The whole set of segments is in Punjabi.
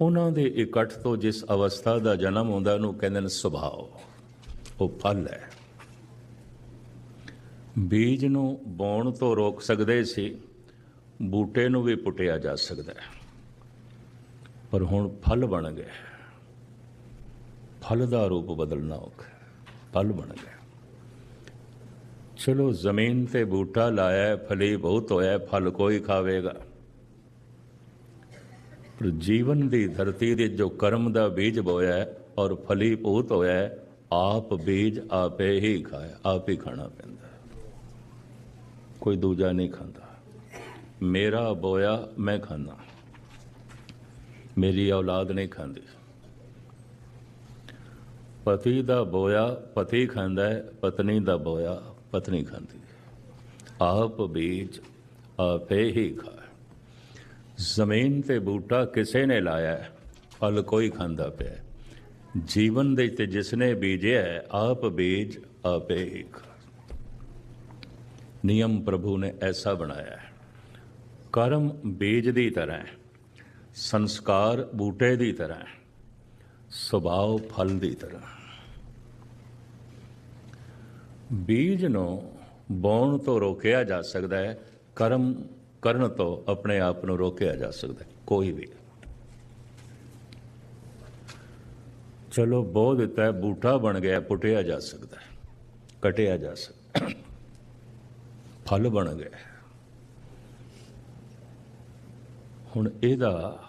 ਉਹਨਾਂ ਦੇ ਇਕੱਠ ਤੋਂ ਜਿਸ ਅਵਸਥਾ ਦਾ ਜਨਮ ਹੁੰਦਾ ਉਹਨੂੰ ਕਹਿੰਦੇ ਨੇ ਸੁਭਾਅ ਉਹ ਫਲ ਹੈ। ਬੀਜ ਨੂੰ ਬੋਣ ਤੋਂ ਰੋਕ ਸਕਦੇ ਸੀ ਬੂਟੇ ਨੂੰ ਵੀ ਪੁੱਟਿਆ ਜਾ ਸਕਦਾ ਹੈ। ਪਰ ਹੁਣ ਫਲ ਬਣ ਗਿਆ ਫਲ ਦਾ ਰੂਪ ਬਦਲਣਾ ਔਖਾ ਫਲ ਬਣ ਗਿਆ ਚਲੋ ਜ਼ਮੀਨ ਤੇ ਬੂਟਾ ਲਾਇਆ ਹੈ, ਫਲੀ ਬਹੁਤ ਹੋਇਆ ਫਲ ਕੋਈ ਖਾਵੇਗਾ। ਪਰ ਜੀਵਨ ਦੀ ਧਰਤੀ ਦੇ ਜੋ ਕਰਮ ਦਾ ਬੀਜ ਬੋਇਆ ਔਰ ਫਲੀ ਭੂਤ ਹੋਇਆ ਆਪ ਬੀਜ ਆਪੇ ਹੀ ਖਾਇਆ, ਆਪ ਹੀ ਖਾਣਾ ਪੈਂਦਾ ਕੋਈ ਦੂਜਾ ਨਹੀਂ ਖਾਂਦਾ। ਮੇਰਾ ਬੋਇਆ ਮੈਂ ਖਾਂਦਾ। ਮੇਰੀ ਔਲਾਦ ਨਹੀਂ ਖਾਂਦੀ। ਪਤੀ ਦਾ ਬੋਇਆ ਪਤੀ ਖਾਂਦਾ ਹੈ, ਪਤਨੀ ਦਾ ਬੋਇਆ ਪਤਨੀ ਖਾਂਦੀ ਆਪ ਬੀਜ ਆਪੇ ਹੀ ਖਾਏ ਜ਼ਮੀਨ ਤੇ ਬੂਟਾ ਕਿਸੇ ਨੇ ਲਾਇਆ ਹੈ, ਫਲ ਕੋਈ ਖਾਂਦਾ ਪਿਆ ਜੀਵਨ ਦੇ ਤੇ ਜਿਸ ਨੇ ਬੀਜਿਆ ਆਪ ਬੀਜ ਆਪੇ ਨਿਯਮ ਪ੍ਰਭੂ ਨੇ ਐਸਾ ਬਣਾਇਆ ਹੈ। ਕਰਮ ਬੀਜ ਦੀ ਤਰ੍ਹਾਂ ਹੈ ਸੰਸਕਾਰ ਬੂਟੇ ਦੀ ਤਰ੍ਹਾਂ ਹੈ ਸੁਭਾਅ ਫਲ ਦੀ ਤਰ੍ਹਾਂ ਬੀਜ ਨੂੰ ਬੋਣ ਤੋਂ ਰੋਕਿਆ ਜਾ ਸਕਦਾ ਹੈ ਕਰਮ ਕਰਨ ਤੋਂ ਆਪਣੇ ਆਪ ਨੂੰ ਰੋਕਿਆ ਜਾ ਸਕਦਾ ਕੋਈ ਵੀ। ਚਲੋ ਬੋ ਦਿੱਤਾ ਹੈ ਬੂਟਾ ਬਣ ਗਿਆ, ਪੁੱਟਿਆ ਜਾ ਸਕਦਾ ਹੈ, ਕਟਿਆ ਜਾ ਸਕਦਾ ਫਲ ਬਣ ਗਿਆ ਹੁਣ ਇਹਦਾ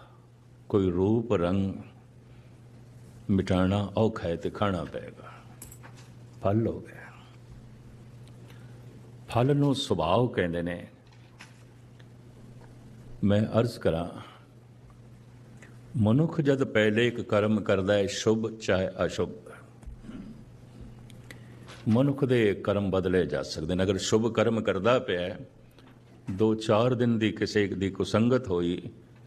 ਕੋਈ ਰੂਪ, ਰੰਗ ਮਿਟਾਣਾ ਔਖਾ ਹੈ ਤੇ ਖਾਣਾ ਪਏਗਾ। ਫਲ ਹੋ ਗਿਆ। ਫਲ ਨੂੰ ਸੁਭਾਅ ਕਹਿੰਦੇ ਨੇ। ਮੈਂ ਅਰਜ਼ ਕਰਾਂ, ਮਨੁੱਖ ਜਦ ਪਹਿਲੇ ਇੱਕ ਕਰਮ ਕਰਦਾ ਹੈ, ਸ਼ੁਭ ਚਾਹੇ ਅਸ਼ੁਭ। ਮਨੁੱਖ ਦੇ ਕਰਮ ਬਦਲੇ ਜਾ ਸਕਦੇ ਨੇ। ਅਗਰ ਸ਼ੁਭ ਕਰਮ ਕਰਦਾ ਪਿਆ ਦੋ ਚਾਰ ਦਿਨ ਦੀ ਕਿਸੇ ਦੀ ਕੁਸੰਗਤ ਹੋਈ,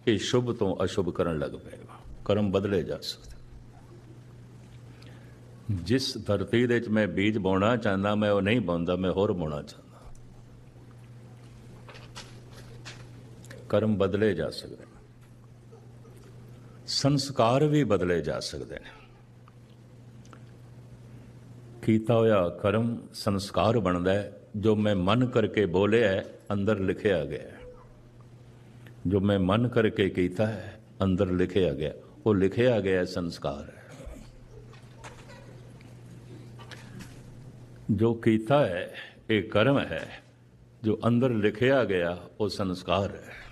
ਇਹ ਸ਼ੁਭ ਤੋਂ ਅਸ਼ੁਭ ਕਰਨ ਲੱਗ ਪਏਗਾ। ਕਰਮ ਬਦਲੇ ਜਾ ਸਕਦੇ ਜਿਸ ਧਰਤੀ ਦੇ ਵਿੱਚ ਮੈਂ ਬੀਜ ਬੋਣਾ ਚਾਹੁੰਦਾ, ਮੈਂ ਉਹ ਨਹੀਂ ਬੋਂਦਾ, ਮੈਂ ਹੋਰ ਬੋਣਾ ਚਾਹੁੰਦਾ। ਕਰਮ ਬਦਲੇ ਜਾ ਸਕਦੇ ਨੇ। ਸੰਸਕਾਰ ਵੀ ਬਦਲੇ ਜਾ ਸਕਦੇ ਨੇ। ਕੀਤਾ ਹੋਇਆ ਕਰਮ ਸੰਸਕਾਰ ਬਣਦਾ ਹੈ, ਜੋ ਮੈਂ ਮਨ ਕਰਕੇ ਬੋਲਿਆ ਹੈ, ਅੰਦਰ ਲਿਖਿਆ ਗਿਆ ਹੈ। ਜੋ ਮੈਂ ਮਨ ਕਰਕੇ ਕੀਤਾ ਹੈ, ਅੰਦਰ ਲਿਖਿਆ ਗਿਆ ਉਹ ਲਿਖਿਆ ਗਿਆ ਸੰਸਕਾਰ ਹੈ। ਜੋ ਕੀਤਾ ਹੈ, ਇਹ ਕਰਮ ਹੈ, ਜੋ ਅੰਦਰ ਲਿਖਿਆ ਗਿਆ, ਉਹ ਸੰਸਕਾਰ ਹੈ।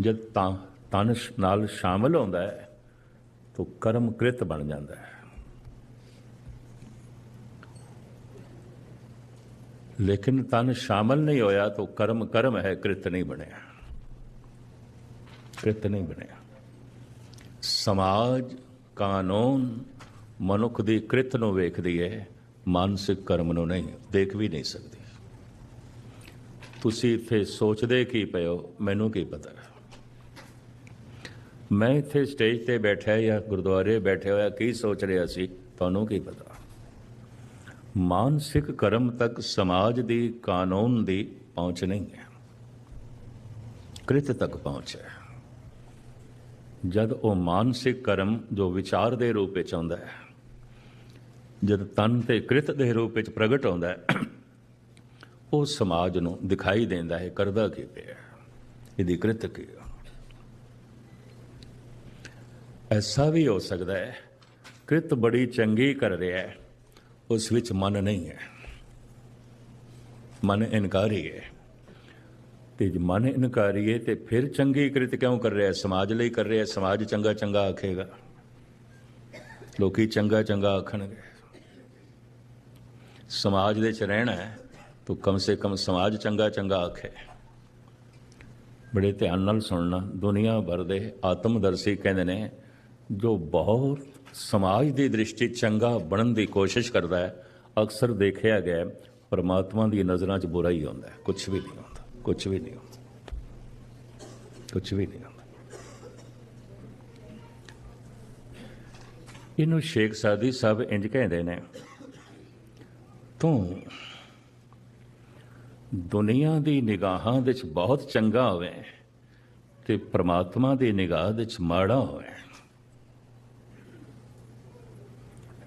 ਜਦ ਤਾਂ ਤਨ ਨਾਲ ਸ਼ਾਮਲ ਹੁੰਦਾ ਹੈ, ਤਾਂ ਕਰਮ ਕ੍ਰਿਤ ਬਣ ਜਾਂਦਾ ਹੈ। ਲੇਕਿਨ ਤਨ ਸ਼ਾਮਲ ਨਹੀਂ ਹੋਇਆ, ਤਾਂ ਕਰਮ ਕਰਮ ਹੈ, ਕ੍ਰਿਤ ਨਹੀਂ ਬਣਿਆ। ਕ੍ਰਿਤ ਨਹੀਂ ਬਣਿਆ। ਸਮਾਜ, ਕਾਨੂੰਨ ਮਨੁੱਖ ਦੀ ਕ੍ਰਿਤ ਨੂੰ ਵੇਖਦੀ ਹੈ, ਮਾਨਸਿਕ ਕਰਮ ਨੂੰ ਨਹੀਂ, ਦੇਖ ਵੀ ਨਹੀਂ ਸਕਦੀ। ਤੁਸੀਂ ਇੱਥੇ ਸੋਚਦੇ ਕੀ ਪਏ ਹੋ, ਮੈਨੂੰ ਕੀ ਪਤਾ? ਮੈਂ ਇੱਥੇ ਸਟੇਜ ਤੇ ਬੈਠਾ ਜਾਂ ਗੁਰਦੁਆਰੇ ਬੈਠੇ ਹੋਇਆ ਕੀ ਸੋਚ ਰਿਹਾ ਸੀ? ਤੁਹਾਨੂੰ ਕੀ ਪਤਾ? ਮਾਨਸਿਕ ਕਰਮ ਤੱਕ ਸਮਾਜ ਦੀ ਕਾਨੂੰਨ ਦੀ ਪਹੁੰਚ ਨਹੀਂ ਹੈ। ਕ੍ਰਿਤ ਤੱਕ ਪਹੁੰਚ ਹੈ। ਜਦ ਉਹ ਮਾਨਸਿਕ ਕਰਮ ਜੋ ਵਿਚਾਰ ਦੇ ਰੂਪ ਵਿੱਚ ਆਉਂਦਾ ਹੈ, ਜਦ ਤਨ ਤੇ ਕ੍ਰਿਤ ਦੇ ਰੂਪ ਵਿੱਚ ਪ੍ਰਗਟ ਆਉਂਦਾ ਹੈ, ਉਹ ਸਮਾਜ ਨੂੰ ਦਿਖਾਈ ਦਿੰਦਾ ਹੈ, ਕਰਦਾ ਕੀ ਪਿਆ ਇਹਦੀ ਕ੍ਰਿਤ ਕੀ ਆ। ਐਸਾ ਵੀ ਹੋ ਸਕਦਾ ਹੈ ਕਿਤ ਬੜੀ ਚੰਗੀ ਕਰ ਰਿਹਾ ਹੈ, ਉਸ ਵਿੱਚ ਮਨ ਨਹੀਂ ਹੈ। ਮਨ ਇਨਕਾਰੀ ਹੈ। ਤੇ ਜੇ ਮਨ ਇਨਕਾਰੀ ਹੈ, ਤੇ ਫਿਰ ਚੰਗੀ ਕਿਰਤ ਕਿਉਂ ਕਰ ਰਿਹਾ ਹੈ? ਸਮਾਜ ਲਈ ਕਰ ਰਿਹਾ ਹੈ, ਸਮਾਜ ਚੰਗਾ ਚੰਗਾ ਆਖੇਗਾ। ਲੋਕੀ ਚੰਗਾ ਚੰਗਾ ਆਖਣਗੇ। ਸਮਾਜ ਦੇ ਚ ਰਹਿਣਾ ਹੈ, ਤੂੰ ਕਮ ਸੇ ਕਮ ਸਮਾਜ ਚੰਗਾ ਚੰਗਾ ਆਖੇ। ਬੜੇ ਧਿਆਨ ਨਾਲ ਸੁਣਨਾ, ਦੁਨੀਆ ਭਰ ਦੇ ਆਤਮਦਰਸ਼ੀ ਕਹਿੰਦੇ ਨੇ ਜੋ ਬਹੁਤ ਸਮਾਜ ਦੀ ਦ੍ਰਿਸ਼ਟੀ ਚੰਗਾ ਬਣਨ ਦੀ ਕੋਸ਼ਿਸ਼ ਕਰਦਾ ਹੈ, ਅਕਸਰ ਦੇਖਿਆ ਗਿਆ ਪਰਮਾਤਮਾ ਦੀ ਨਜ਼ਰਾਂ 'ਚ ਬੁਰਾ ਹੀ ਹੁੰਦਾ ਹੈ। ਕੁਝ ਵੀ ਨਹੀਂ ਹੁੰਦਾ ਕੁਝ ਵੀ ਨਹੀਂ ਹੁੰਦਾ ਕੁਝ ਵੀ ਨਹੀਂ ਹੁੰਦਾ। ਇਹਨੂੰ ਸ਼ੇਖ ਸਾਦੀ ਸਾਹਿਬ ਇੰਜ ਕਹਿੰਦੇ ਨੇ, ਤੂੰ ਦੁਨੀਆ ਦੀ ਨਿਗਾਹਾਂ ਵਿੱਚ ਬਹੁਤ ਚੰਗਾ ਹੋਵੇ ਤੇ ਪ੍ਰਮਾਤਮਾ ਦੀ ਨਿਗਾਹ ਵਿੱਚ ਮਾੜਾ ਹੋਵੇ।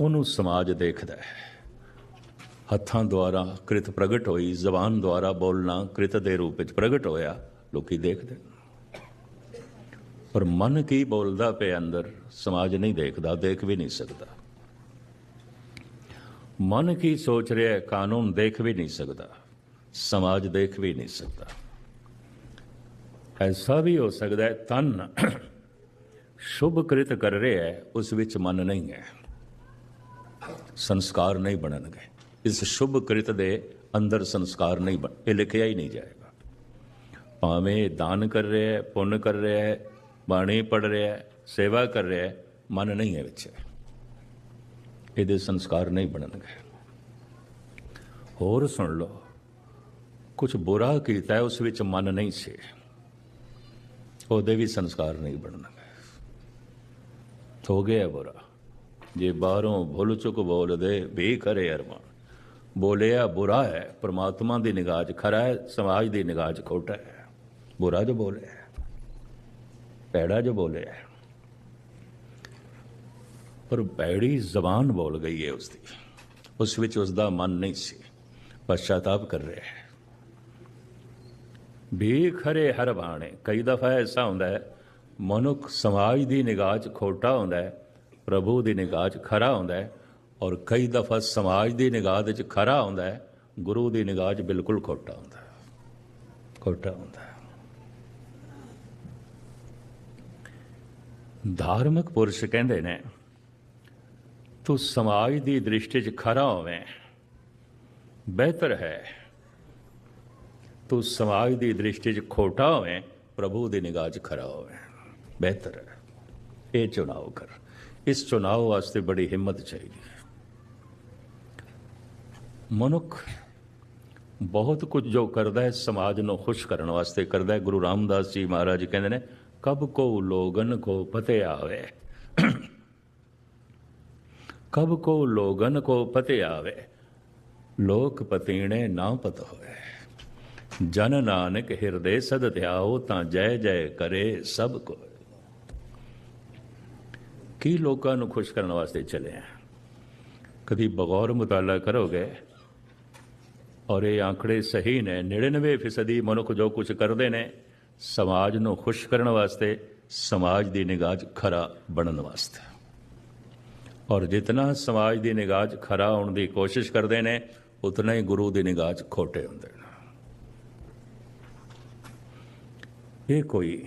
ਉਹਨੂੰ ਸਮਾਜ ਦੇਖਦਾ ਹੈ। ਹੱਥਾਂ ਦੁਆਰਾ ਕ੍ਰਿਤ ਪ੍ਰਗਟ ਹੋਈ, ਜ਼ਬਾਨ ਦੁਆਰਾ ਬੋਲਣਾ ਕ੍ਰਿਤ ਦੇ ਰੂਪ ਵਿੱਚ ਪ੍ਰਗਟ ਹੋਇਆ, ਲੋਕੀ ਦੇਖਦੇ ਪਰ ਮਨ ਕੀ ਬੋਲਦਾ ਪਿਆ ਅੰਦਰ, ਸਮਾਜ ਨਹੀਂ ਦੇਖਦਾ, ਦੇਖ ਵੀ ਨਹੀਂ ਸਕਦਾ। ਮਨ ਕੀ ਸੋਚ ਰਿਹਾ ਹੈ, ਕਾਨੂੰਨ ਦੇਖ ਵੀ ਨਹੀਂ ਸਕਦਾ, ਸਮਾਜ ਦੇਖ ਵੀ ਨਹੀਂ ਸਕਦਾ। ਐਸਾ ਵੀ ਹੋ ਸਕਦਾ ਹੈ ਤਨ ਸ਼ੁਭ ਕ੍ਰਿਤ ਕਰ ਰਿਹਾ ਹੈ, ਉਸ ਵਿੱਚ ਮਨ ਨਹੀਂ ਹੈ। ਸੰਸਕਾਰ ਨਹੀਂ ਬਣਨਗੇ। ਇਸ ਸ਼ੁਭ ਕ੍ਰਿਤ ਦੇ ਅੰਦਰ ਸੰਸਕਾਰ ਨਹੀਂ ਬਣ ਇਹ ਲਿਖਿਆ ਹੀ ਨਹੀਂ ਜਾਏਗਾ। ਭਾਵੇਂ ਦਾਨ ਕਰ ਰਿਹਾ ਹੈ, ਪੁੰਨ ਕਰ ਰਿਹਾ ਹੈ, ਬਾਣੀ ਪੜ ਰਿਹਾ ਹੈ, ਸੇਵਾ ਕਰ ਰਿਹਾ ਹੈ, ਮਨ ਨਹੀਂ ਹੈ ਵਿੱਚ। ਇਹਦੇ ਸੰਸਕਾਰ ਨਹੀਂ ਬਣਨਗੇ। ਹੋਰ ਸੁਣ ਲਓ। ਕੁਝ ਬੁਰਾ ਕੀਤਾ ਹੈ, ਉਸ ਵਿੱਚ ਮਨ ਨਹੀਂ ਸੀ। ਉਹਦੇ ਵੀ ਸੰਸਕਾਰ ਨਹੀਂ ਬਣਨਗੇ। ਹੋ ਗਿਆ ਬੁਰਾ। ਜੇ ਬਾਹਰੋਂ ਭੁੱਲ ਚੁੱਕ ਬੋਲਦੇ, ਵੀ ਕਰੇ ਅਰਮਾਨ। ਬੋਲਿਆ, ਬੁਰਾ ਹੈ, ਪ੍ਰਮਾਤਮਾ ਦੀ ਨਿਗਾਹ 'ਚ ਖਰਾ ਹੈ, ਸਮਾਜ ਦੀ ਨਿਗਾਹ 'ਚ ਖੋਟਾ ਹੈ। ਬੁਰਾ ਜੋ ਬੋਲਿਆ ਪੈੜਾ ਜੋ ਬੋਲਿਆ ਪਰ ਪੈੜੀ ਜ਼ਬਾਨ ਬੋਲ ਗਈ ਹੈ ਉਸ ਦੀ ਉਸ ਵਿੱਚ ਉਸ ਦਾ ਮਨ ਨਹੀਂ ਸੀ। ਪਛਤਾਪ ਕਰ ਰਿਹਾ ਹੈ। ਬੇਖਰੇ ਖਰੇ ਹਰ ਬਾਣੇ ਕਈ ਦਫਾ ਐਸਾ ਹੁੰਦਾ ਹੈ, ਮਨੁੱਖ ਸਮਾਜ ਦੀ ਨਿਗਾਹ 'ਚ ਖੋਟਾ ਹੁੰਦਾ ਹੈ ਪ੍ਰਭੂ ਦੀ ਨਿਗਾਹ 'ਚ ਖਰਾ ਹੁੰਦਾ ਹੈ ਔਰ ਕਈ ਦਫਾ ਸਮਾਜ ਦੀ ਨਿਗਾਹ ਦੇ 'ਚ ਖਰਾ ਹੁੰਦਾ ਹੈ, ਗੁਰੂ ਦੀ ਨਿਗਾਹ 'ਚ ਬਿਲਕੁਲ ਖੋਟਾ ਹੁੰਦਾ ਹੈ। ਖੋਟਾ ਹੁੰਦਾ ਹੈ। ਧਾਰਮਿਕ ਪੁਰਸ਼ ਕਹਿੰਦੇ ਨੇ, ਤੂੰ ਸਮਾਜ ਦੀ ਦ੍ਰਿਸ਼ਟੀ 'ਚ ਖਰਾ ਹੋਵੇਂ, ਬਿਹਤਰ ਹੈ। ਤੂੰ ਸਮਾਜ ਦੀ ਦ੍ਰਿਸ਼ਟੀ 'ਚ ਖੋਟਾ ਹੋਵੇਂ, ਪ੍ਰਭੂ ਦੀ ਨਿਗਾਹ 'ਚ ਖਰਾ ਹੋਵੇਂ, ਬਿਹਤਰ ਹੈ। ਇਹ ਚੁਣਾਵ ਕਰ। ਇਸ ਚੁਣਾਵ ਵਾਸਤੇ ਬੜੀ ਹਿੰਮਤ ਚਾਹੀਦੀ ਹੈ। ਮਨੁੱਖ ਬਹੁਤ ਕੁਝ ਜੋ ਕਰਦਾ ਹੈ, ਸਮਾਜ ਨੂੰ ਖੁਸ਼ ਕਰਨ ਵਾਸਤੇ ਕਰਦਾ ਹੈ। ਗੁਰੂ ਰਾਮਦਾਸ ਜੀ ਮਹਾਰਾਜ ਕਹਿੰਦੇ ਨੇ, ਕਬ ਕੋ ਲੋਗਨ ਕੋ ਪਤੇ ਆਵੇ। ਕਬ ਕੋ ਲੋਗਨ ਕੋ ਪਤੇ ਆਵੇ। ਲੋਕ ਪਤੀਣੇ ਨਾ ਪਤ ਹੋਵੇ ਜਨ ਨਾਨਕ ਹਿਰਦੇ ਸਦ ਧਿਆਓ ਤਾਂ ਜੈ ਜੈ ਕਰੇ ਸਭ ਕੋ ਕੀ ਲੋਕਾਂ ਨੂੰ ਖੁਸ਼ ਕਰਨ ਵਾਸਤੇ ਚਲੇ ਆ। ਕਦੀ ਬਗੌਰ ਮੁਤਾਲਾ ਕਰੋਗੇ, ਔਰ ਇਹ ਆંકੜੇ ਸਹੀ ਨੇ। 99% ਫੀਸਦੀ ਮਨੁੱਖ ਜੋ ਕੁਝ ਕਰਦੇ ਨੇ, ਸਮਾਜ ਨੂੰ ਖੁਸ਼ ਕਰਨ ਵਾਸਤੇ, ਸਮਾਜ ਦੀ ਨਿਗਾਹ 'ਚ ਖਰਾ ਬਣਨ ਵਾਸਤੇ। ਔਰ ਜਿਤਨਾ ਸਮਾਜ ਦੀ ਨਿਗਾਹ 'ਚ ਖਰਾ ਹੋਣ ਦੀ ਕੋਸ਼ਿਸ਼ ਕਰਦੇ ਨੇ, ਉਤਨਾ ਹੀ ਗੁਰੂ ਦੀ ਨਿਗਾਹ 'ਚ ਖੋਟੇ ਹੁੰਦੇ ਨੇ। ਇਹ ਕੋਈ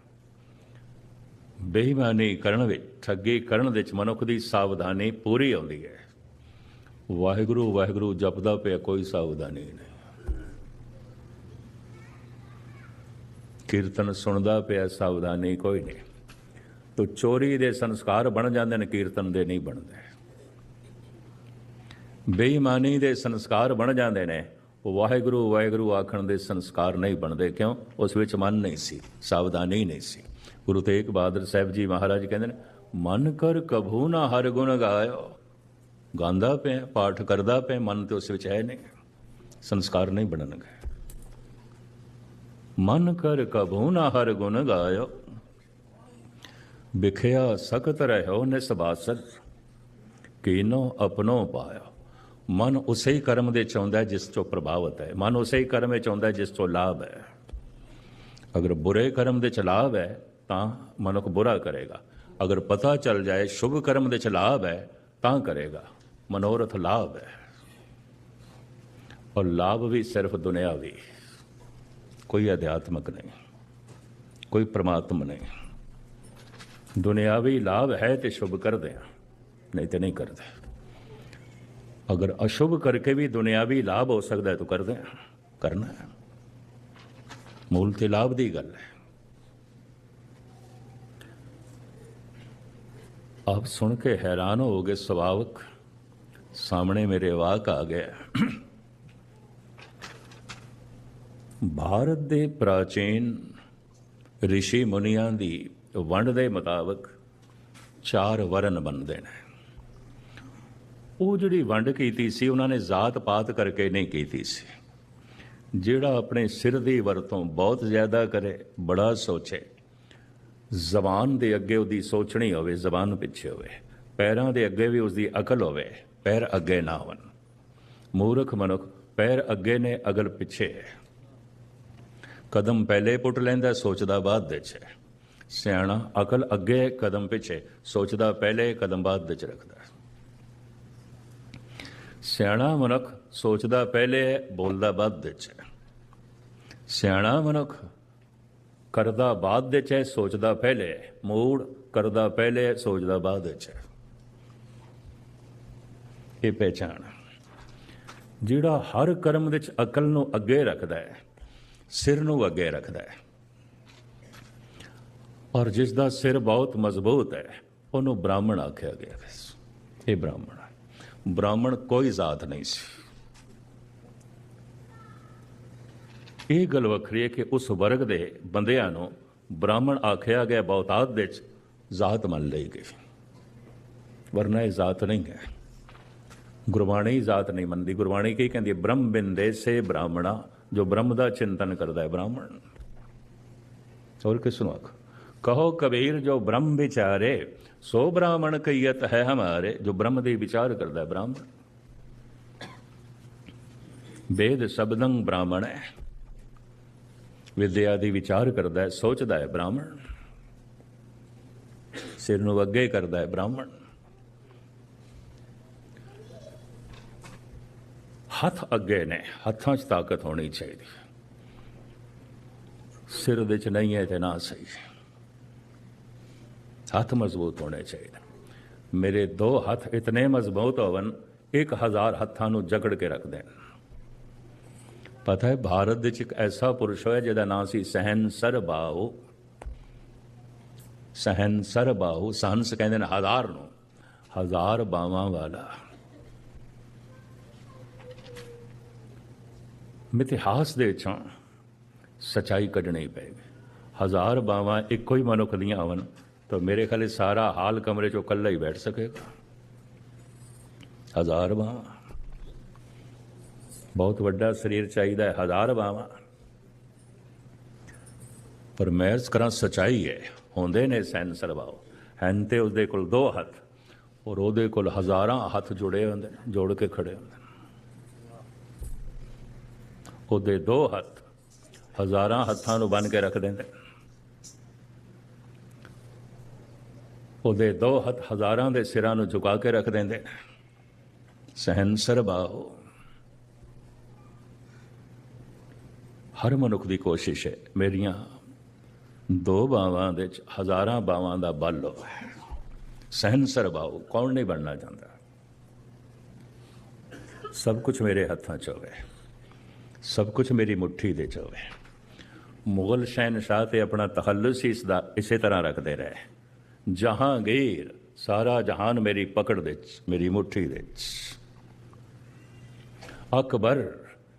ਬੇਈਮਾਨੀ ਕਰਨ ਵਿੱਚ, ਠੱਗੀ ਕਰਨ ਵਿੱਚ ਮਨੁੱਖ ਦੀ ਸਾਵਧਾਨੀ ਪੂਰੀ ਆਉਂਦੀ ਹੈ। ਵਾਹਿਗੁਰੂ ਵਾਹਿਗੁਰੂ, ਜਪਦਾ ਪਿਆ ਕੋਈ ਸਾਵਧਾਨੀ ਨਹੀਂ। ਕੀਰਤਨ ਸੁਣਦਾ ਪਿਆ ਸਾਵਧਾਨੀ ਕੋਈ ਨਹੀਂ। ਤੋ ਚੋਰੀ ਦੇ ਸੰਸਕਾਰ ਬਣ ਜਾਂਦੇ ਨੇ, ਕੀਰਤਨ ਦੇ ਨਹੀਂ ਬਣਦੇ। ਬੇਈਮਾਨੀ ਦੇ ਸੰਸਕਾਰ ਬਣ ਜਾਂਦੇ ਨੇ ਵਾਹਿਗੁਰੂ ਵਾਹਿਗੁਰੂ ਆਖਣ ਦੇ ਸੰਸਕਾਰ ਨਹੀਂ ਬਣਦੇ। ਕਿਉਂ? ਉਸ ਵਿੱਚ ਮਨ ਨਹੀਂ ਸੀ, ਸਾਵਧਾਨੀ ਨਹੀਂ ਸੀ। ਗੁਰੂ ਤੇਗ ਬਹਾਦਰ ਸਾਹਿਬ ਜੀ ਮਹਾਰਾਜ ਕਹਿੰਦੇ ਨੇ, ਮਨ ਕਰ ਕਭੂ ਨਾ ਹਰ ਗੁਣ ਗਾਇਓ। ਗਾਉਂਦਾ ਪਿਆ, ਪਾਠ ਕਰਦਾ ਪਿਆ, ਮਨ ਤੇ ਉਸ ਵਿੱਚ ਹੈ ਨਹੀਂ। ਸੰਸਕਾਰ ਨਹੀਂ ਬਣਨਗੇ। ਮਨ ਕਰ ਕਭੂ ਨਾ ਹਰ ਗੁਣ ਗਾਇਓ। ਵਿਖਿਆ ਸਖਤ ਰਹਿਓ ਨਿਸਬਾਸਰ ਕੀਨੋ ਆਪਣੋ ਪਾਇਓ। ਮਨ ਉਸੇ ਹੀ ਕਰਮ ਦੇ ਚਾਹੁੰਦਾ ਹੈ ਜਿਸ ਤੋਂ ਪ੍ਰਭਾਵਿਤ ਹੈ। ਮਨ ਉਸੇ ਹੀ ਕਰਮ ਵਿੱਚ ਆਉਂਦਾ ਜਿਸ ਤੋਂ ਲਾਭ ਹੈ। ਅਗਰ ਬੁਰੇ ਕਰਮ ਦੇ ਚ ਲਾਭ ਹੈ ਤਾਂ ਮਨੁੱਖ ਬੁਰਾ ਕਰੇਗਾ। ਅਗਰ ਪਤਾ ਚੱਲ ਜਾਏ ਸ਼ੁਭ ਕਰਮ ਦੇ ਚ ਲਾਭ ਹੈ, ਤਾਂ ਕਰੇਗਾ। ਮਨੋਰਥ ਲਾਭ ਹੈ। ਔਰ ਲਾਭ ਵੀ ਸਿਰਫ ਦੁਨਿਆਵੀ ਕੋਈ ਅਧਿਆਤਮਕ ਨਹੀਂ, ਕੋਈ ਪ੍ਰਮਾਤਮ ਨਹੀਂ। ਦੁਨਿਆਵੀ ਲਾਭ ਹੈ ਤੇ ਸ਼ੁਭ ਕਰਦੇ ਆ, ਨਹੀਂ ਤੇ ਨਹੀਂ ਕਰਦੇ। ਅਗਰ ਅਸ਼ੁਭ ਕਰਕੇ ਵੀ ਦੁਨਿਆਵੀ ਲਾਭ ਹੋ ਸਕਦਾ ਹੈ ਤਾਂ ਕਰਦੇ ਆ। ਕਰਨਾ ਹੈ। ਮੂਲ ਤੇ ਲਾਭ ਦੀ ਗੱਲ ਹੈ। ਆਪ ਸੁਣ ਕੇ ਹੈਰਾਨ ਹੋਗੇ ਸੁਭਾਵਕ ਸਾਹਮਣੇ ਮੇਰੇ ਵਾਕ ਆ ਗਿਆ ਭਾਰਤ ਦੇ ਪ੍ਰਾਚੀਨ ઋષਿ ਮੁਨੀਆਂ ਦੀ ਵੰਡ ਦੇ ਮੁਤਾਬਕ ਚਾਰ ਵਰਨ ਬਣਦੇ ਨੇ। ਉਹ ਜਿਹੜੀ ਵੰਡ ਕੀਤੀ ਸੀ, ਉਹਨਾਂ ਨੇ ਜ਼ਾਤ ਪਾਤ ਕਰਕੇ ਨਹੀਂ ਕੀਤੀ ਸੀ। ਜਿਹੜਾ ਆਪਣੇ ਸਿਰ ਦੀ ਵਰਤੋਂ ਬਹੁਤ ਜ਼ਿਆਦਾ ਕਰੇ, ਬੜਾ ਸੋਚੇ। ਜ਼ਬਾਨ ਦੇ ਅੱਗੇ ਉਹਦੀ ਸੋਚਣੀ ਹੋਵੇ, ਜ਼ਬਾਨ ਪਿੱਛੇ ਹੋਵੇ। ਪੈਰਾਂ ਦੇ ਅੱਗੇ ਵੀ ਉਸਦੀ ਅਕਲ ਹੋਵੇ, ਪੈਰ ਅੱਗੇ ਨਾ ਹੋਣ। ਮੂਰਖ ਮਨੁੱਖ, ਪੈਰ ਅੱਗੇ ਨੇ, ਅਗਲ ਪਿੱਛੇ ਹੈ। ਕਦਮ ਪਹਿਲੇ ਪੁੱਟ ਲੈਂਦਾ, ਸੋਚਦਾ ਬਾਅਦ ਵਿੱਚ ਹੈ। ਸਿਆਣਾ, ਅਕਲ ਅੱਗੇ, ਕਦਮ ਪਿੱਛੇ, ਸੋਚਦਾ ਪਹਿਲੇ, ਕਦਮ ਬਾਅਦ ਵਿੱਚ ਰੱਖਦਾ ਸਿਆਣਾ ਮਨੁੱਖ, ਸੋਚਦਾ ਪਹਿਲੇ ਹੈ, ਬੋਲਦਾ ਬਾਅਦ ਵਿੱਚ ਹੈ। ਸਿਆਣਾ ਮਨੁੱਖ ਕਰਦਾ ਬਾਅਦ ਵਿੱਚ ਹੈ, ਸੋਚਦਾ ਪਹਿਲੇ। ਮੂੜ ਕਰਦਾ ਪਹਿਲੇ, ਸੋਚਦਾ ਬਾਅਦ ਵਿੱਚ ਹੈ ਇਹ ਪਹਿਚਾਣ। ਜਿਹੜਾ ਹਰ ਕਰਮ ਵਿੱਚ ਅਕਲ ਨੂੰ ਅੱਗੇ ਰੱਖਦਾ ਹੈ, ਸਿਰ ਨੂੰ ਅੱਗੇ ਰੱਖਦਾ ਹੈ, ਔਰ ਜਿਸ ਦਾ ਸਿਰ ਬਹੁਤ ਮਜ਼ਬੂਤ ਹੈ, ਉਹਨੂੰ ਬ੍ਰਾਹਮਣ ਆਖਿਆ ਗਿਆ ਹੈ। ਇਹ ਬ੍ਰਾਹਮਣ ਬ੍ਰਾਹਮਣ ਕੋਈ ਜ਼ਾਤ ਨਹੀਂ ਸੀ। ਇਹ ਗੱਲ ਵੱਖਰੀ ਹੈ ਕਿ ਉਸ ਵਰਗ ਦੇ ਬੰਦਿਆਂ ਨੂੰ ਬ੍ਰਾਹਮਣ ਆਖਿਆ ਗਿਆ ਬਹੁਤਾਤ ਵਿੱਚ ਜ਼ਾਤ ਮੰਨ ਲਈ ਗਈ ਵਰਨਾ ਇਹ ਜ਼ਾਤ ਨਹੀਂ ਹੈ। ਗੁਰਬਾਣੀ ਜ਼ਾਤ ਨਹੀਂ ਮੰਨਦੀ। ਗੁਰਬਾਣੀ ਕੀ ਕਹਿੰਦੀ ਹੈ? ਬ੍ਰਹਮ ਬਿੰਦੇ ਸੇ ਬ੍ਰਾਹਮਣਾ, ਜੋ ਬ੍ਰਹਮ ਦਾ ਚਿੰਤਨ ਕਰਦਾ ਹੈ, ਬ੍ਰਾਹਮਣ। ਹੋਰ ਕਿਸ ਨੂੰ ਆਖ? ਕਹੋ ਕਬੀਰ, ਜੋ ਬ੍ਰਹਮ ਵਿਚਾਰੇ, ਸੋ ਬ੍ਰਾਹਮਣ ਕਈਤ ਹੈ ਹਮਾਰੇ, ਜੋ ਬ੍ਰਹਮ ਦੇ ਵਿਚਾਰ ਕਰਦਾ ਹੈ, ਬ੍ਰਾਹਮਣ। ਵੇਦ ਸ਼ਬਦੰ ਬ੍ਰਾਹਮਣ ਹੈ। ਵਿਦਿਆ ਦੀ ਵਿਚਾਰ ਕਰਦਾ ਹੈ, ਸੋਚਦਾ ਹੈ ਬ੍ਰਾਹਮਣ। ਸਿਰ ਨੂੰ ਅੱਗੇ ਕਰਦਾ ਹੈ ਬ੍ਰਾਹਮਣ। ਹੱਥ ਅੱਗੇ ਨੇ, ਹੱਥਾਂ 'ਚ ਤਾਕਤ ਹੋਣੀ ਚਾਹੀਦੀ ਸਿਰ ਦੇ 'ਚ ਨਹੀਂ ਹੈ ਤੇ ਨਾ ਸਹੀ। ਹੱਥ ਮਜ਼ਬੂਤ ਹੋਣੇ ਚਾਹੀਦੇ। ਮੇਰੇ ਦੋ ਹੱਥ ਇਤਨੇ ਮਜ਼ਬੂਤ ਹੋਵਨ 1000 ਹੱਥਾਂ ਨੂੰ ਜਕੜ ਕੇ ਰੱਖ ਦੇਣ। ਪਤਾ ਹੈ, ਭਾਰਤ ਦੇ ਵਿੱਚ ਇੱਕ ਐਸਾ ਪੁਰਸ਼ ਹੋਇਆ ਜਿਹਦਾ ਨਾਮ ਸੀ ਸਹਿਨ ਸਰਬਾਹੂ ਸਹਿਨ ਸਰਬਾਹੂ ਸਹੰਸ ਕਹਿੰਦੇ ਨੇ ਹਜ਼ਾਰ ਨੂੰ, ਹਜ਼ਾਰ ਬਾਵਾਂ ਵਾਲਾ। ਮਿਥਿਹਾਸ ਦੇ ਵਿੱਚੋਂ ਸਚਾਈ ਕੱਢਣੀ ਪਏਗੀ ਹਜ਼ਾਰ ਬਾਵਾਂ ਇੱਕੋ ਹੀ ਮਨੁੱਖ ਦੀਆਂ ਹੋਣ, ਤਾਂ ਮੇਰੇ ਖਿਆਲ ਸਾਰਾ ਹਾਲ ਕਮਰੇ 'ਚੋਂ ਇਕੱਲਾ ਹੀ ਬੈਠ ਸਕੇਗਾ। ਹਜ਼ਾਰ ਬਾਵਾਂ। ਬਹੁਤ ਵੱਡਾ ਸਰੀਰ ਚਾਹੀਦਾ ਹੈ, ਹਜ਼ਾਰ ਬਾਵਾਂ। ਪਰ ਮੈਂ ਇਸ ਕਰਾਂ ਸਚਾਈ ਹੈ, ਹੁੰਦੇ ਨੇ ਸੈਂਸਰ ਬਾਉ ਹਨ ਤੇ ਉਸਦੇ ਕੋਲ ਦੋ ਹੱਥ, ਔਰ ਉਹਦੇ ਕੋਲ ਹਜ਼ਾਰਾਂ ਹੱਥ ਜੁੜੇ ਹੁੰਦੇ ਨੇ, ਜੋੜ ਕੇ ਖੜੇ ਹੁੰਦੇ ਨੇ। ਉਹਦੇ ਦੋ ਹੱਥ ਹਜ਼ਾਰਾਂ ਹੱਥਾਂ ਨੂੰ ਬੰਨ ਕੇ ਰੱਖ ਦਿੰਦੇ ਉਹਦੇ ਦੋ ਹੱਥ ਹਜ਼ਾਰਾਂ ਦੇ ਸਿਰਾਂ ਨੂੰ ਝੁਕਾ ਕੇ ਰੱਖ ਦਿੰਦੇ ਸਹਿਨਸਰ ਬਾਹੋ ਹਰ ਮਨੁੱਖ ਦੀ ਕੋਸ਼ਿਸ਼ ਹੈ। ਮੇਰੀਆਂ ਦੋ ਬਾਵਾਂ ਦੇ ਵਿੱਚ ਹਜ਼ਾਰਾਂ ਬਾਵਾਂ ਦਾ ਬਲ ਹੋਵੇ ਸਹਿਨਸਰ ਬਾਹੋ, ਕੌਣ ਨਹੀਂ ਬਣਨਾ ਚਾਹੁੰਦਾ? ਸਭ ਕੁਝ ਮੇਰੇ ਹੱਥਾਂ 'ਚ ਹੋਵੇ। ਸਭ ਕੁਝ ਮੇਰੀ ਮੁੱਠੀ ਦੇ 'ਚ ਹੋਵੇ। ਮੁਗਲ ਸ਼ਹਿਨशाह ਤੇ ਆਪਣਾ ਤਖੱਲਸ ਹੀ ਇਸ ਦਾ ਇਸੇ ਤਰ੍ਹਾਂ ਰੱਖਦੇ ਰਹੇ। ਜਹਾਂਗੀਰ, ਸਾਰਾ ਜਹਾਨ ਮੇਰੀ ਪਕੜ ਦੇ 'ਚ, ਮੇਰੀ ਮੁੱਠੀ ਦੇ 'ਚ। ਅਕਬਰ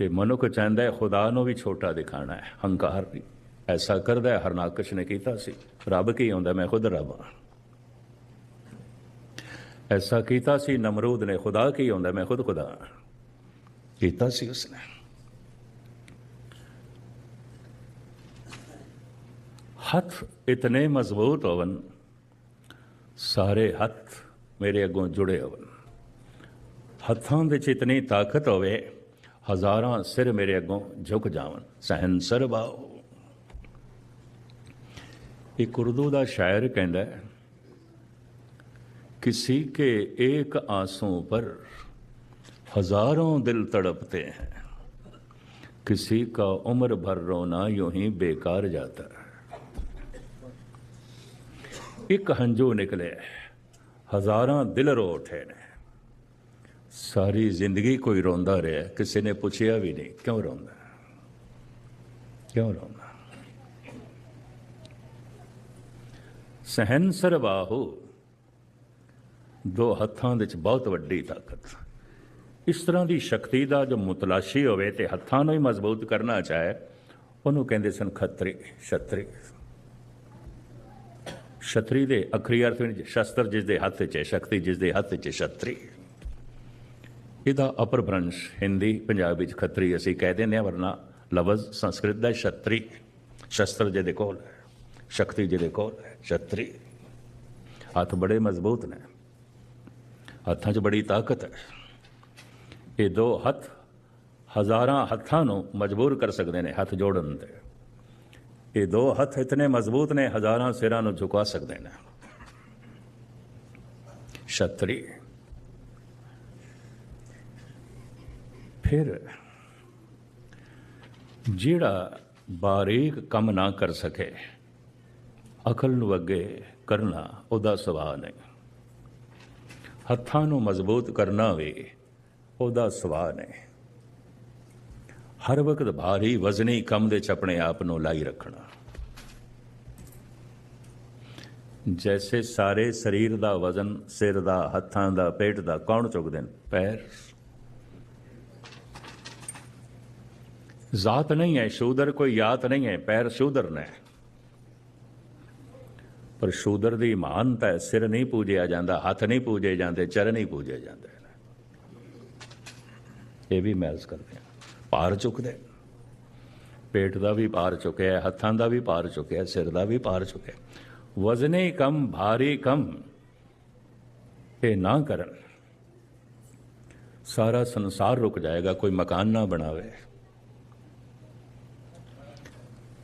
ਤੇ ਮਨੁੱਖ ਚਾਹੁੰਦਾ ਹੈ ਖੁਦਾ ਨੂੰ ਵੀ ਛੋਟਾ ਦਿਖਾਣਾ ਹੈ, ਹੰਕਾਰ ਵੀ। ਐਸਾ ਕਰਦਾ ਹੈ, ਹਰਨਾਕਸ਼ ਨੇ ਕੀਤਾ ਸੀ। ਰੱਬ ਕੀ ਹੁੰਦਾ ਮੈਂ ਖੁਦ ਰੱਬ ਹਾਂ। ਐਸਾ ਕੀਤਾ ਸੀ, ਨਮਰੂਦ ਨੇ, ਖੁਦਾ ਕੀ ਹੁੰਦਾ ਮੈਂ ਖੁਦ ਖੁਦਾ ਹਾਂ। ਕੀਤਾ ਸੀ ਉਸਨੇ। ਹੱਥ ਇਤਨੇ ਮਜ਼ਬੂਤ ਹੋਵਨ, ਸਾਰੇ ਹੱਥ ਮੇਰੇ ਅੱਗੋਂ ਜੁੜੇ ਹੋਵਨ। ਹੱਥਾਂ ਵਿੱਚ ਇਤਨੀ ਤਾਕਤ ਹੋਵੇ ਹਜ਼ਾਰਾਂ ਸਿਰ ਮੇਰੇ ਅੱਗੋਂ ਝੁਕ ਜਾਵਨ ਸਹਿਨਸਰ ਬਾਓ ਇੱਕ ਉਰਦੂ ਦਾ ਸ਼ਾਇਰ ਕਹਿੰਦਾ ਹੈ किसी के एक आंसू पर हजारों दिल तड़पते हैं किसी का उम्र भर रोना यूं ही बेकार जाता है ਇੱਕ ਹੰਝੂ ਨਿਕਲੇ ਹਜ਼ਾਰਾਂ ਦਿਲ ਰੋ ਉਠੇ ਨੇ ਸਾਰੀ ਜ਼ਿੰਦਗੀ ਕੋਈ ਰੋਂਦਾ ਰਿਹਾ ਕਿਸੇ ਨੇ ਪੁੱਛਿਆ ਵੀ ਨਹੀਂ ਕਿਉਂ ਰੋਂਦਾ? ਕਿਉਂ ਰੋਂਦਾ? ਸਹਿਨਸਰ ਬਾਹੂ ਦੋ ਹੱਥਾਂ ਵਿੱਚ ਬਹੁਤ ਵੱਡੀ ਤਾਕਤ। ਇਸ ਤਰ੍ਹਾਂ ਦੀ ਸ਼ਕਤੀ ਦਾ ਜੋ ਮੁਤਲਾਸ਼ੀ ਹੋਵੇ ਤੇ ਹੱਥਾਂ ਨੂੰ ਹੀ ਮਜ਼ਬੂਤ ਕਰਨਾ ਚਾਹੇ ਉਹਨੂੰ ਕਹਿੰਦੇ ਸਨ ਖੱਤਰੀ ਛਤਰੀ। ਛਤਰੀ ਦੇ ਅਖਰੀ ਅਰਥ ਵਿੱਚ ਸ਼ਸਤਰ ਜਿਸ ਦੇ ਹੱਥ 'ਚ ਹੈ ਸ਼ਕਤੀ ਜਿਸ ਦੇ ਹੱਥ 'ਚ ਹੈ, ਛਤਰੀ। ਇਹਦਾ ਅਪਰ ਭ੍ਰੰਸ਼ ਹਿੰਦੀ, ਪੰਜਾਬੀ ਵਿੱਚ ਖੱਤਰੀ ਅਸੀਂ ਕਹਿ ਦਿੰਦੇ ਹਾਂ, ਵਰਨਾ ਲਫ਼ਜ਼ ਸੰਸਕ੍ਰਿਤ ਦਾ ਛਤਰੀ। ਸ਼ਸਤਰ ਜਿਹਦੇ ਕੋਲ ਹੈ, ਸ਼ਕਤੀ ਜਿਹਦੇ ਕੋਲ ਹੈ, ਛਤਰੀ। ਹੱਥ ਬੜੇ ਮਜ਼ਬੂਤ ਨੇ। ਹੱਥਾਂ 'ਚ ਬੜੀ ਤਾਕਤ ਹੈ। ਇਹ ਦੋ ਹੱਥ ਹਜ਼ਾਰਾਂ ਹੱਥਾਂ ਨੂੰ ਮਜਬੂਰ ਕਰ ਸਕਦੇ ਨੇ ਹੱਥ ਜੋੜਨ ਤੇ। ਇਹ ਦੋ ਹੱਥ ਇਤਨੇ ਮਜ਼ਬੂਤ ਨੇ, ਹਜ਼ਾਰਾਂ ਸਿਰਾਂ ਨੂੰ ਝੁਕਾ ਸਕਦੇ ਨੇ। ਛਤਰੀ। ਫਿਰ ਜਿਹੜਾ ਬਾਰੀਕ ਕੰਮ ਨਾ ਕਰ ਸਕੇ, ਅਕਲ ਨੂੰ ਅੱਗੇ ਕਰਨਾ ਉਹਦਾ ਸੁਭਾਅ ਨਹੀਂ। ਹੱਥਾਂ ਨੂੰ ਮਜ਼ਬੂਤ ਕਰਨਾ ਵੀ ਉਹਦਾ ਸੁਭਾਅ ਨਹੀਂ। ਹਰ ਵਕਤ ਭਾਰੀ ਵਜ਼ਨੀ ਕੰਮ ਦੇ ਚ ਆਪਣੇ ਆਪ ਨੂੰ ਲਾਈ ਰੱਖਣਾ। ਜੈਸੇ ਸਾਰੇ ਸਰੀਰ ਦਾ ਵਜ਼ਨ, ਸਿਰ ਦਾ, ਹੱਥਾਂ ਦਾ, ਪੇਟ ਦਾ, ਕੌਣ ਚੁੱਕਦੇ ਨੇ? ਪੈਰ। ਜ਼ਾਤ ਨਹੀਂ ਹੈ ਸ਼ੂਦਰ ਕੋਈ ਯਾਤ ਨਹੀਂ ਹੈ ਪੈਰ ਸ਼ੂਦਰ ਨੇ ਪਰ ਸ਼ੂਦਰ ਦੀ ਮਹਾਨਤਾ ਹੈ ਸਿਰ ਨਹੀਂ ਪੂਜਿਆ ਜਾਂਦਾ ਹੱਥ ਨਹੀਂ ਪੂਜੇ ਜਾਂਦੇ ਚਰਨ ਨਹੀਂ ਪੂਜੇ ਜਾਂਦੇ ਇਹ ਵੀ ਮੈਲਸ ਕਰਦੇ ਆ ਭਾਰ ਚੁੱਕਦੇ ਪੇਟ ਦਾ ਵੀ ਪਾਰ ਚੁੱਕਿਆ ਹੱਥਾਂ ਦਾ ਵੀ ਭਾਰ ਚੁੱਕਿਆ ਸਿਰ ਦਾ ਵੀ ਪਾਰ ਚੁੱਕਿਆ ਹੈ। ਵਜ਼ਨੇ ਕਮ ਭਾਰੀ ਕਮ ਇਹ ਨਾ ਕਰਨ ਸਾਰਾ ਸੰਸਾਰ ਰੁਕ ਜਾਏਗਾ ਕੋਈ ਮਕਾਨ ਨਾ ਬਣਾਵੇ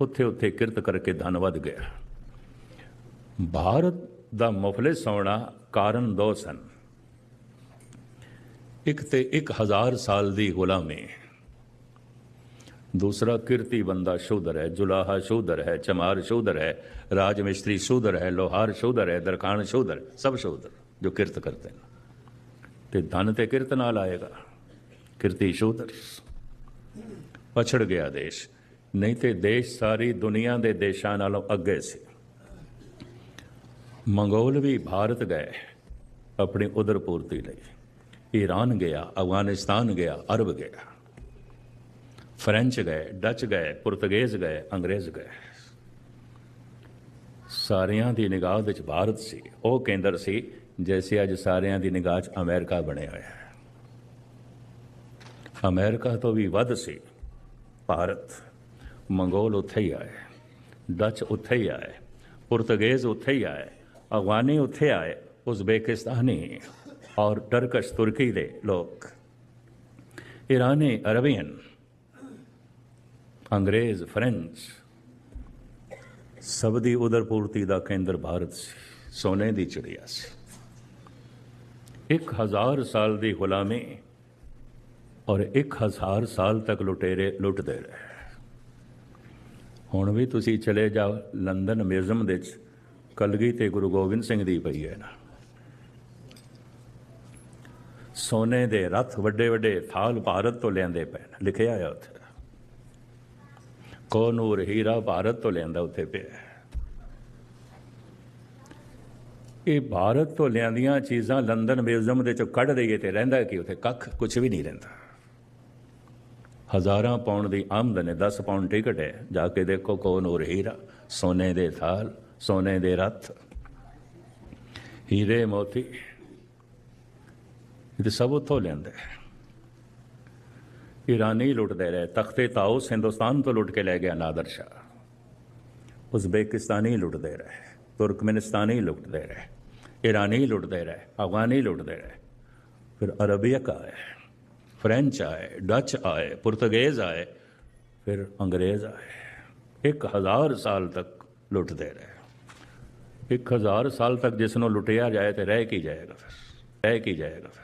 ਉੱਥੇ ਉੱਥੇ ਕਿਰਤ ਕਰਕੇ ਧਨ ਵੱਧ ਗਿਆ। ਭਾਰਤ ਦਾ ਮੁਫਲਿਸ ਹੋਣਾ ਕਾਰਨ ਦੋ ਸਨ। ਇੱਕ ਤੇ 1000 ਸਾਲ ਦੀ ਗੁਲਾਮੀ। ਦੂਸਰਾ ਕਿਰਤੀ ਬੰਦਾ ਸ਼ੂਦਰ ਹੈ, ਜੁਲਾਹਾ ਸ਼ੂਦਰ ਹੈ, ਚਮਾਰ ਸ਼ੂਦਰ ਹੈ ਰਾਜ ਮਿਸਤਰੀ ਸ਼ੂਦਰ ਹੈ, ਲੋਹਾਰ ਸ਼ੂਦਰ ਹੈ ਦਰਖਾਨ ਸ਼ੂਦਰ, ਸਭ ਸ਼ੂਦਰ ਜੋ ਕਿਰਤ ਕਰਤੇ ਨੇ। ਤੇ ਧਨ ਤੇ ਕਿਰਤ ਨਾਲ ਆਏਗਾ। ਕਿਰਤੀ ਸ਼ੂਦਰ। ਪਛੜ ਗਿਆ ਦੇਸ਼। ਨਹੀਂ ਤੇ ਦੇਸ਼ ਸਾਰੀ ਦੁਨੀਆ ਦੇ ਦੇਸ਼ਾਂ ਨਾਲੋਂ ਅੱਗੇ ਸੀ। ਮੰਗੋਲ ਵੀ ਭਾਰਤ ਗਏ, ਆਪਣੀ ਉਦਰ ਪੂਰਤੀ ਲਈ। ਈਰਾਨ ਗਿਆ, ਅਫਗਾਨਿਸਤਾਨ ਗਿਆ, ਅਰਬ ਗਿਆ। ਫ੍ਰੈਂਚ ਗਏ, ਡੱਚ ਗਏ, ਪੁਰਤਗੇਜ਼ ਗਏ, ਅੰਗਰੇਜ਼ ਗਏ। ਸਾਰਿਆਂ ਦੀ ਨਿਗਾਹ ਵਿੱਚ ਭਾਰਤ ਸੀ, ਉਹ ਕੇਂਦਰ ਸੀ, ਜੈਸੇ ਅੱਜ ਸਾਰਿਆਂ ਦੀ ਨਿਗਾਹ 'ਚ ਅਮਰੀਕਾ ਬਣਿਆ ਹੋਇਆ ਹੈ। ਅਮਰੀਕਾ ਤੋਂ ਵੀ ਵੱਧ ਸੀ ਭਾਰਤ। ਮੰਗੋਲ ਉੱਥੇ ਹੀ ਆਏ, ਡੱਚ ਉੱਥੇ ਹੀ ਆਏ, ਪੁਰਤਗੇਜ਼ ਉੱਥੇ ਹੀ ਆਏ, ਅਫਗਾਨੀ ਉੱਥੇ ਆਏ, ਉਜ਼ਬੇਕਿਸਤਾਨੀ ਔਰ ਟਰਕਸ਼ ਤੁਰਕੀ ਦੇ ਲੋਕ। ਈਰਾਨੀ ਅਰਬੀਅਨ, ਅੰਗਰੇਜ਼, ਫ੍ਰੈਂਚ, ਸਭ ਦੀ ਉਦਰ ਪੂਰਤੀ ਦਾ ਕੇਂਦਰ ਭਾਰਤ ਸੀ, ਸੋਨੇ ਦੀ ਚਿੜੀਆ ਸੀ। ਇੱਕ ਹਜ਼ਾਰ ਸਾਲ ਦੀ ਗੁਲਾਮੀ ਔਰ ਇੱਕ ਹਜ਼ਾਰ ਸਾਲ ਤੱਕ ਲੁਟੇਰੇ, ਲੁੱਟਦੇ ਰਹੇ। ਹੁਣ ਵੀ ਤੁਸੀਂ ਚਲੇ ਜਾਓ ਲੰਡਨ ਮਿਊਜ਼ੀਅਮ ਦੇ ਵਿੱਚ, ਕਲਗੀ ਤੇ ਗੁਰੂ ਗੋਬਿੰਦ ਸਿੰਘ ਦੀ ਪਈ ਹੈ ਨਾ ਸੋਨੇ ਦੇ ਰੱਥ ਵੱਡੇ ਵੱਡੇ ਥਾਲ ਭਾਰਤ ਤੋਂ ਲਿਆਂਦੇ ਪਏ ਲਿਖਿਆ ਆ ਉੱਥੇ। ਕੋਨੂਰ ਹੀਰਾ ਭਾਰਤ ਤੋਂ ਲਿਆਂਦਾ ਉੱਥੇ ਪਿਆ ਇਹ ਭਾਰਤ ਤੋਂ ਲਿਆਂਦੀਆਂ ਚੀਜ਼ਾਂ ਲੰਡਨ ਮਿਊਜ਼ੀਅਮ ਦੇ ਚੋਂ ਕੱਢ ਦਈਏ ਤੇ ਰਹਿੰਦਾ ਕਿ ਉੱਥੇ? ਕੱਖ ਕੁਝ ਵੀ ਨਹੀਂ ਰਹਿੰਦਾ। ਹਜ਼ਾਰਾਂ ਪਾਉਂਡ ਦੀ ਆਮਦਨ ਹੈ 10 ਪਾਉਂਡ ਟਿਕਟ ਹੈ। ਜਾ ਕੇ ਦੇਖੋ ਕੌਣ ਕੋਨੂਰ ਹੀਰਾ, ਸੋਨੇ ਦੇ ਥਾਲ, ਸੋਨੇ ਦੇ ਰੱਥ। ਹੀਰੇ ਮੋਤੀ, ਇਹ ਸਭ ਉੱਥੋਂ ਲਿਆਂਦੇ ਈਰਾਨੀ ਲੁੱਟਦੇ ਰਹੇ, ਤਖਤੇ ਤਾਉਸ ਹਿੰਦੁਸਤਾਨ ਤੋਂ ਲੁੱਟ ਕੇ ਲੈ ਗਿਆ ਨਾਦਰ ਸ਼ਾਹ। ਉਜ਼ਬੇਕਿਸਤਾਨੀ ਲੁੱਟਦੇ ਰਹੇ, ਤੁਰਕਮਨਿਸਤਾਨੀ ਲੁੱਟਦੇ ਰਹੇ ਈਰਾਨੀ ਲੁੱਟਦੇ ਰਹੇ, ਅਫਗਾਨੀ ਲੁੱਟਦੇ ਰਹੇ। ਫਿਰ ਅਰਬੀਅਕ ਆਏ ਫ੍ਰੈਂਚ ਆਏ ਡੱਚ ਆਏ ਪੁਰਤਗਾਜ਼ ਆਏ ਫਿਰ ਅੰਗਰੇਜ਼ ਆਏ ਇੱਕ ਹਜ਼ਾਰ ਸਾਲ ਤੱਕ ਲੁੱਟਦੇ ਰਹੇ ਇੱਕ ਹਜ਼ਾਰ ਸਾਲ ਤੱਕ ਜਿਸ ਨੂੰ ਲੁੱਟਿਆ ਜਾਏ ਤੇ ਰਹਿ ਕੀ ਜਾਏਗਾ ਫਿਰ ਰਹਿ ਕੀ ਜਾਏਗਾ ਫਿਰ